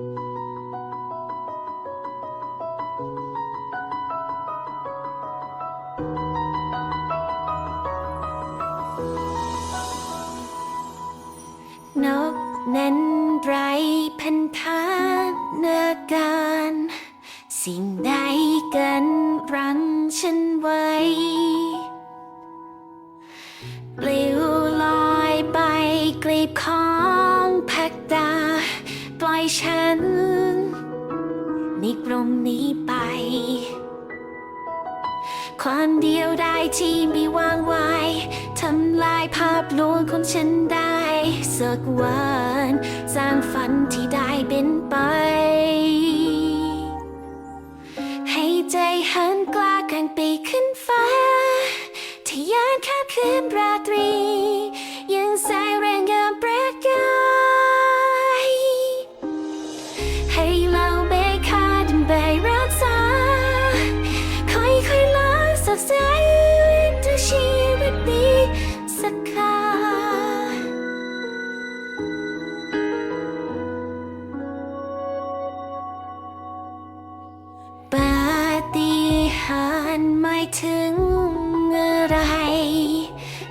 นกนั้นไรพันธานาการ สิ่งใดกันรังฉันไว้ ปลิวลอยไปกลีบของพักตา อยฉัน ในกรงนี้ไป ความเดียวได้ที่ไม่วางไว้ทำลายภาพลวงของฉันได้ สักวันสร้างฝันที่ได้เป็นไป ให้ใจหันกล้ากร่งไปขึ้นฟ้าทะยานข้ามคืนราตรีาสับสางชีวิตนี้สักคราปาฏิหาริย์หมายถึงอะไร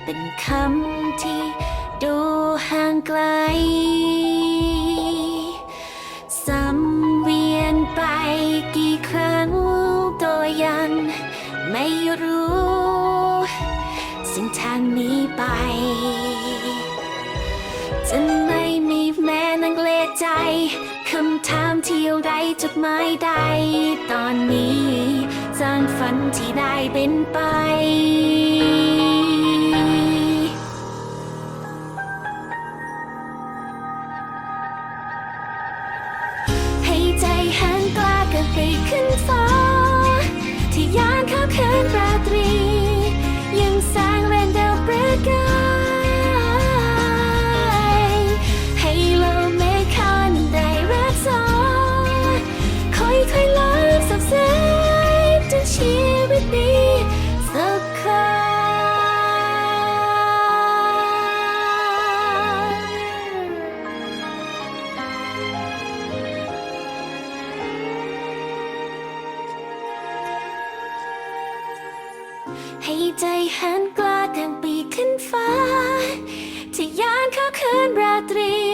เป็นคำที่ดูห่างไกล รู้ เส้นทางนี้ไป จะไม่มีแม้นังเลใจ คำถามที่ไรจดหมายใด ตอนนี้สร้างฝันที่ได้เป็นไปให้ใจหันกล้ากันไปขึ้นฟ้า ใจหันกล้าดังปีกขึ้นฟ้าที่ยานเข้าคืนราตรี